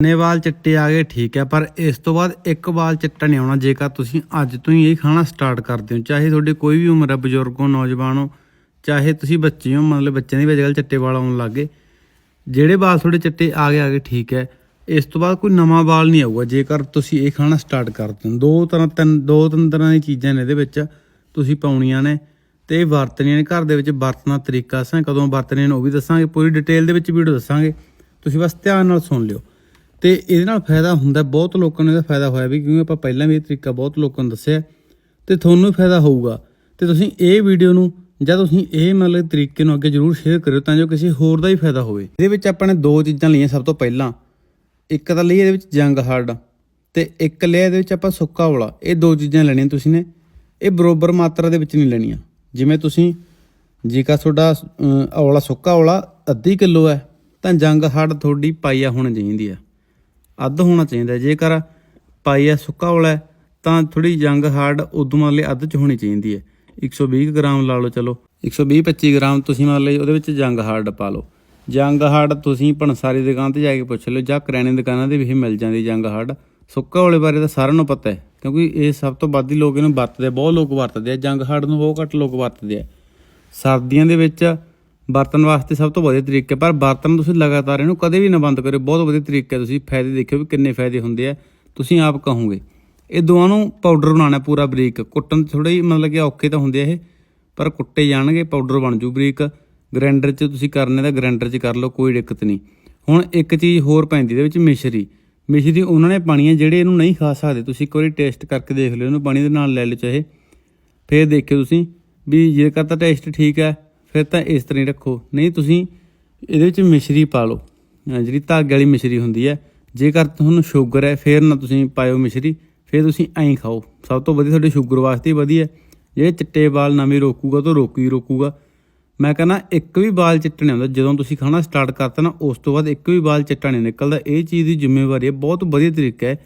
ਨੇ ਵਾਲ ਚਿੱਟੇ ਆ ਗਏ, ਠੀਕ ਹੈ, ਪਰ ਇਸ ਤੋਂ ਬਾਅਦ ਇੱਕ ਵਾਲ ਚਿੱਟਾ ਨਹੀਂ ਆਉਣਾ, ਜੇਕਰ ਤੁਸੀਂ ਅੱਜ ਤੋਂ ਹੀ ਇਹ ਖਾਣਾ ਸਟਾਰਟ ਕਰਦੇ ਹੋ, ਚਾਹੇ ਤੁਹਾਡੀ ਕੋਈ ਵੀ ਉਮਰ ਹੈ, ਬਜ਼ੁਰਗ ਹੋ, ਨੌਜਵਾਨ ਹੋ, ਚਾਹੇ ਤੁਸੀਂ ਬੱਚੇ ਹੋ, ਮਤਲਬ ਬੱਚਿਆਂ ਦੀ ਵੀ ਅੱਜਕੱਲ੍ਹ ਚਿੱਟੇ ਵਾਲ ਆਉਣ ਲੱਗ ਗਏ। ਜਿਹੜੇ ਵਾਲ ਤੁਹਾਡੇ ਚਿੱਟੇ ਆ ਗਏ ਆ ਗਏ, ਠੀਕ ਹੈ, ਇਸ ਤੋਂ ਬਾਅਦ ਕੋਈ ਨਵਾਂ ਵਾਲ ਨਹੀਂ ਆਊਗਾ, ਜੇਕਰ ਤੁਸੀਂ ਇਹ ਖਾਣਾ ਸਟਾਰਟ ਕਰਦੇ ਹੋ। ਦੋ ਤਰ੍ਹਾਂ, ਤਿੰਨ, ਦੋ ਤਿੰਨ ਤਰ੍ਹਾਂ ਦੀਆਂ ਚੀਜ਼ਾਂ ਨੇ ਇਹਦੇ ਵਿੱਚ ਤੁਸੀਂ ਪਾਉਣੀਆਂ ਨੇ ਤੇ ਇਹ ਵਰਤਣੀਆਂ ਨੇ। ਘਰ ਦੇ ਵਿੱਚ ਵਰਤਣਾ ਤਰੀਕਾ ਦੱਸਾਂ, ਕਦੋਂ ਵਰਤਣੇ ਨੇ ਉਹ ਵੀ ਦੱਸਾਂਗੇ, ਪੂਰੀ ਡਿਟੇਲ ਦੇ ਵਿੱਚ ਵੀਡੀਓ ਦੱਸਾਂਗੇ। ਤੁਸੀਂ ਬਸ ਧਿਆਨ ਨਾਲ ਸੁਣ ਲਿਓ। ਤੇ ਇਹਦੇ ਨਾਲ ਫਾਇਦਾ ਹੁੰਦਾ, ਬਹੁਤ ਲੋਕਾਂ ਨੂੰ ਇਹਦਾ ਫਾਇਦਾ ਹੋਇਆ ਵੀ, ਕਿਉਂਕਿ ਆਪਾਂ ਪਹਿਲਾਂ ਵੀ ਇਹ ਤਰੀਕਾ ਬਹੁਤ ਲੋਕਾਂ ਨੂੰ ਦੱਸਿਆ। ਤੇ ਤੁਹਾਨੂੰ ਵੀ ਫਾਇਦਾ ਹੋਊਗਾ। ਤੇ ਤੁਸੀਂ ਇਹ ਵੀਡੀਓ ਨੂੰ ਜਾਂ ਤੁਸੀਂ ਇਹ ਮਤਲਬ ਤਰੀਕੇ ਨੂੰ ਅੱਗੇ ਜਰੂਰ ਸ਼ੇਅਰ ਕਰਿਓ ਤਾਂ ਜੋ ਕਿਸੇ ਹੋਰ ਦਾ ਹੀ ਫਾਇਦਾ ਹੋਵੇ। ਇਹਦੇ ਵਿੱਚ ਆਪਾਂ ਨੇ ਦੋ ਚੀਜ਼ਾਂ ਲਈਆਂ ਸਭ ਤੋਂ ਪਹਿਲਾਂ। ਇੱਕ ਤਾਂ ਲਈ ਇਹਦੇ ਵਿੱਚ ਜੰਗ ਹਾਰਡ ਤੇ ਇੱਕ ਲਿਆ ਇਹਦੇ ਵਿੱਚ ਆਪਾਂ ਸੁੱਕਾ ਔਲਾ। ਇਹ ਦੋ ਚੀਜ਼ਾਂ ਲੈਣੀਆਂ ਤੁਸੀਂ ਨੇ। ਇਹ ਬਰੋਬਰ ਮਾਤਰਾ ਦੇ ਵਿੱਚ ਨਹੀਂ ਲੈਣੀਆਂ। ਜਿਵੇਂ ਤੁਸੀਂ ਜੇਕਰ ਤੁਹਾਡਾ ਔਲਾ ਸੁੱਕਾ ਔਲਾ ਅੱਧੀ ਕਿਲੋ ਹੈ, ਤਾਂ ਜੰਗ ਹਾਰਡ ਤੁਹਾਡੀ ਪਾਈਆ ਹੋਣੀ ਚਾਹੀਦੀ ਹੈ। ਅੱਧ ਹੋਣਾ ਚਾਹੀਦਾ ਹੈ। ਜੇਕਰ ਪਾਈਆ ਸੁੱਕਾ ਔਲਾ ਤਾਂ ਥੋੜੀ ਜੰਗ ਹਾਰਡ ਉਦੋਂ ਮਤਲਬ ਅੱਧ ਚ ਹੋਣੀ ਚਾਹੀਦੀ ਹੈ। 120 ਗ੍ਰਾਮ ਲਾ ਲਓ ਚਲੋ। 120 25 ਗ੍ਰਾਮ ਤੁਸੀਂ ਮੰਨ ਲਈ ਉਹਦੇ ਵਿੱਚ ਜੰਗ ਹਾਰਡ ਪਾ ਲਓ। ਜੰਗ ਹਾਰਡ ਤੁਸੀਂ ਭਣਸਾਰੀ ਦੁਕਾਨ ਤੇ ਜਾ ਕੇ ਪੁੱਛ ਲਿਓ ਜਾਂ ਕਰਿਆਨੇ ਦੁਕਾਨਾਂ ਤੇ ਵੀ ਇਹ ਮਿਲ ਜਾਂਦੀ ਜੰਗ ਹਾਰਡ। ਸੁੱਕਾ ਔਲੇ ਬਾਰੇ ਤਾਂ ਸਾਰਿਆਂ ਨੂੰ ਪਤਾ ਹੈ, ਕਿਉਂਕਿ ਇਹ ਸਭ ਤੋਂ ਵੱਧ ਹੀ ਲੋਕ ਇਹਨੂੰ ਵਰਤਦੇ ਬਹੁਤ ਲੋਕ ਵਰਤਦੇ ਆ। ਜੰਗ ਹਾਰਡ ਨੂੰ ਬਹੁਤ ਘੱਟ ਲੋਕ ਵਰਤਦੇ ਆ। ਸਰਦੀਆਂ ਦੇ ਵਿੱਚ ਵਰਤਣ ਵਾਸਤੇ ਸਭ ਤੋਂ ਵਧੀਆ ਤਰੀਕਾ, ਪਰ ਵਰਤਣ ਤੁਸੀਂ ਲਗਾਤਾਰ ਇਹਨੂੰ ਕਦੇ ਵੀ ਨਾ ਬੰਦ ਕਰਿਓ। ਬਹੁਤ ਵਧੀਆ ਤਰੀਕਾ ਤੁਸੀਂ, ਫਾਇਦੇ ਦੇਖਿਓ ਵੀ ਕਿੰਨੇ ਫਾਇਦੇ ਹੁੰਦੇ ਆ। ਤੁਸੀਂ ਆਪ ਕਹੋਗੇ। ਇਹ ਦੋਵਾਂ ਨੂੰ ਪਾਊਡਰ ਬਣਾਉਣਾ ਪੂਰਾ ਬਰੀਕ। ਕੁੱਟਣ ਥੋੜਾ ਹੀ ਮਤਲਬ ਕਿ ਔਖੇ ਤਾਂ ਹੁੰਦੇ ਆ ਇਹ, ਪਰ ਕੁੱਟੇ ਜਾਣਗੇ ਪਾਊਡਰ ਬਣ ਜੂ ਬਰੀਕ। ਗ੍ਰਾਈਂਡਰ 'ਚ ਤੁਸੀਂ ਕਰਨੇ ਤਾਂ ਗ੍ਰਾਈਂਡਰ 'ਚ ਕਰ ਲਓ, ਕੋਈ ਦਿੱਕਤ ਨਹੀਂ। ਹੁਣ ਇੱਕ ਚੀਜ਼ ਹੋਰ ਪੈਂਦੀ ਇਹਦੇ ਵਿੱਚ, ਮਿਸ਼ਰੀ। ਮਿਸ਼ਰੀ ਉਹਨਾਂ ਨੇ ਪਾਣੀ ਹੈ ਜਿਹੜੇ ਇਹਨੂੰ ਨਹੀਂ ਖਾ ਸਕਦੇ। ਤੁਸੀਂ ਇੱਕ ਵਾਰੀ ਟੇਸਟ ਕਰਕੇ ਦੇਖ ਲਿਓ, ਇਹਨੂੰ ਪਾਣੀ ਦੇ ਨਾਲ ਲੈ ਲਿਓ ਚਾਹੇ। ਫਿਰ ਦੇਖਿਓ ਤੁਸੀਂ ਵੀ ਜੇਕਰ ਤਾਂ ਟੇਸਟ ਠੀਕ ਹੈ ਫਿਰ ਤਾਂ ਇਸ ਤਰ੍ਹਾਂ ਹੀ ਰੱਖੋ। ਨਹੀਂ, ਤੁਸੀਂ ਇਹਦੇ ਵਿੱਚ ਮਿਸ਼ਰੀ ਪਾ ਲਓ। ਜਿਹੜੀ ਧਾਗੇ ਵਾਲੀ ਮਿਸ਼ਰੀ ਹੁੰਦੀ ਹੈ, ਜੇਕਰ ਤੁਹਾਨੂੰ ਸ਼ੂਗਰ ਹੈ, ਫਿਰ ਨਾ ਤੁਸੀਂ ਪਾਇਓ ਮਿਸ਼ਰੀ, ਫਿਰ ਤੁਸੀਂ ਐਂ ਖਾਓ। ਸਭ ਤੋਂ ਵਧੀਆ ਤੁਹਾਡੇ ਸ਼ੂਗਰ ਵਾਸਤੇ ਵਧੀਆ ਜੇ ਚਿੱਟੇ ਵਾਲ ਨਵੇਂ ਰੋਕੂਗਾ, ਤਾਂ ਰੋਕੂ ਹੀ ਰੋਕੂਗਾ। ਮੈਂ ਕਹਿੰਦਾ, ਇੱਕ ਵੀ ਵਾਲ ਚਿੱਟਾ ਨਹੀਂ ਹੁੰਦਾ। ਜਦੋਂ ਤੁਸੀਂ ਖਾਣਾ ਸਟਾਰਟ ਕਰਤਾ ਨਾ, ਉਸ ਤੋਂ ਬਾਅਦ ਇੱਕ ਵੀ ਵਾਲ ਚਿੱਟਾ ਨਹੀਂ ਨਿਕਲਦਾ। ਇਹ ਚੀਜ਼ ਦੀ ਜ਼ਿੰਮੇਵਾਰੀ ਹੈ। ਬਹੁਤ ਵਧੀਆ ਤਰੀਕਾ ਹੈ।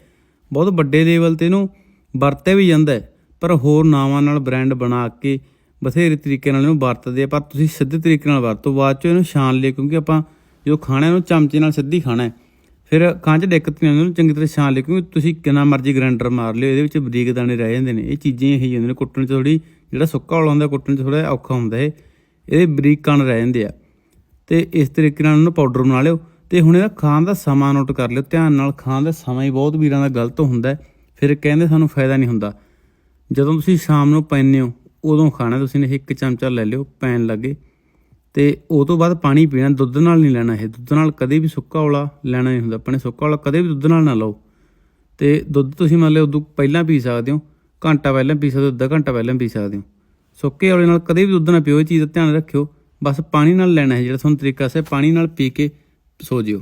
ਬਹੁਤ ਵੱਡੇ ਲੈਵਲ ਤੇ ਇਹਨੂੰ ਵਰਤਿਆ ਵੀ ਜਾਂਦਾ ਪਰ ਹੋਰ ਨਾਵਾਂ ਨਾਲ ਬ੍ਰਾਂਡ ਬਣਾ ਕੇ ਬਥੇਰੇ ਤਰੀਕੇ ਨਾਲ ਇਹਨੂੰ ਵਰਤਦੇ ਆ, ਪਰ ਤੁਸੀਂ ਸਿੱਧੇ ਤਰੀਕੇ ਨਾਲ ਵਰਤੋ, ਬਾਅਦ 'ਚੋਂ ਇਹਨੂੰ ਛਾਣ ਲਿਓ, ਕਿਉਂਕਿ ਆਪਾਂ ਜੋ ਖਾਣਾ ਇਹਨੂੰ ਚਮਚੇ ਨਾਲ ਸਿੱਧੀ ਖਾਣਾ ਹੈ। ਫਿਰ ਖਾਂ ਚ ਦਿੱਕਤ ਨਹੀਂ ਆਉਂਦੀ ਉਹਨੂੰ ਚੰਗੀ ਤਰ੍ਹਾਂ ਛਾਣ ਲਿਓ, ਕਿਉਂਕਿ ਤੁਸੀਂ ਕਿੰਨਾ ਮਰਜ਼ੀ ਗ੍ਰਾਈਂਡਰ ਮਾਰ ਲਿਓ, ਇਹਦੇ ਵਿੱਚ ਬਰੀਕ ਦਾਣੇ ਰਹਿ ਜਾਂਦੇ ਨੇ। ਇਹ ਚੀਜ਼ਾਂ ਇਹੀ ਹੁੰਦੀਆਂ ਨੇ, ਕੁੱਟਣ ਚ ਥੋੜੀ ਜਿਹੜਾ ਸੁੱਕਾ ਵਾਲਾ ਹੁੰਦਾ, ਕੁੱਟਣ ਚ ਥੋੜਾ ਔਖਾ ਹੁੰਦਾ ਇਹ। ਇਹਦੇ ਬਰੀਕ ਕਣ ਰਹਿ ਜਾਂਦੇ ਆ। ਤੇ ਇਸ ਤਰੀਕੇ ਨਾਲ ਉਹਨੂੰ ਪਾਊਡਰ ਬਣਾ ਲਿਓ, ਤੇ ਹੁਣ ਇਹਦਾ ਖਾਣ ਦਾ ਸਮਾਂ ਨੋਟ ਕਰ ਲਿਓ, ਧਿਆਨ ਨਾਲ ਖਾਣ ਦਾ ਸਮਾਂ ਹੀ ਬਹੁਤ ਵੀਰਾਂ ਦਾ ਗਲਤ ਹੁੰਦਾ ਫਿਰ ਕਹਿੰਦੇ ਸਾਨੂੰ ਫਾਇਦਾ ਨਹੀਂ ਹੁੰਦਾ। ਜਦੋਂ ਤੁਸੀਂ ਸ਼ਾਮ ਨੂੰ ਪੈਂਦੇ ਹੋ ਉਦੋਂ ਖਾਣਾ ਤੁਸੀਂ ਨੇ, ਇੱਕ ਚਮਚਾ ਲੈ ਲਿਓ, ਪੈਣ ਲੱਗੇ। ਤੇ ਉਹ ਤੋਂ ਬਾਅਦ ਪਾਣੀ ਪੀਣਾ, ਦੁੱਧ ਨਾਲ ਨਹੀਂ ਲੈਣਾ ਇਹ। ਦੁੱਧ ਨਾਲ ਕਦੇ ਵੀ ਸੁੱਕਾ ਔਲਾ ਲੈਣਾ ਨਹੀਂ ਹੁੰਦਾ। ਆਪਣੇ ਸੁੱਕਾ ਔਲਾ ਕਦੇ ਵੀ ਦੁੱਧ ਨਾਲ ਨਾ ਲਓ। ਤੇ ਦੁੱਧ ਤੁਸੀਂ ਮੰਨ ਲਓ, ਉਦੋਂ ਪਹਿਲਾਂ ਪੀ ਸਕਦੇ ਹੋ। ਘੰਟਾ ਪਹਿਲਾਂ ਪੀ ਸਕਦੇ ਹੋ, ਅੱਧਾ ਘੰਟਾ ਪਹਿਲਾਂ ਪੀ ਸਕਦੇ ਹੋ। ਸੁੱਕੇ ਔਲੇ ਨਾਲ ਕਦੇ ਵੀ ਦੁੱਧ ਨਾ ਪੀਓ, ਇਹ ਚੀਜ਼ ਦਾ ਧਿਆਨ ਰੱਖਿਓ। ਬਸ ਪਾਣੀ ਨਾਲ ਲੈਣਾ ਹੈ, ਜਿਹੜਾ ਤੁਹਾਨੂੰ ਤਰੀਕਾ ਸੇ ਪਾਣੀ ਨਾਲ ਪੀ ਕੇ ਸੋ ਜਿਓ।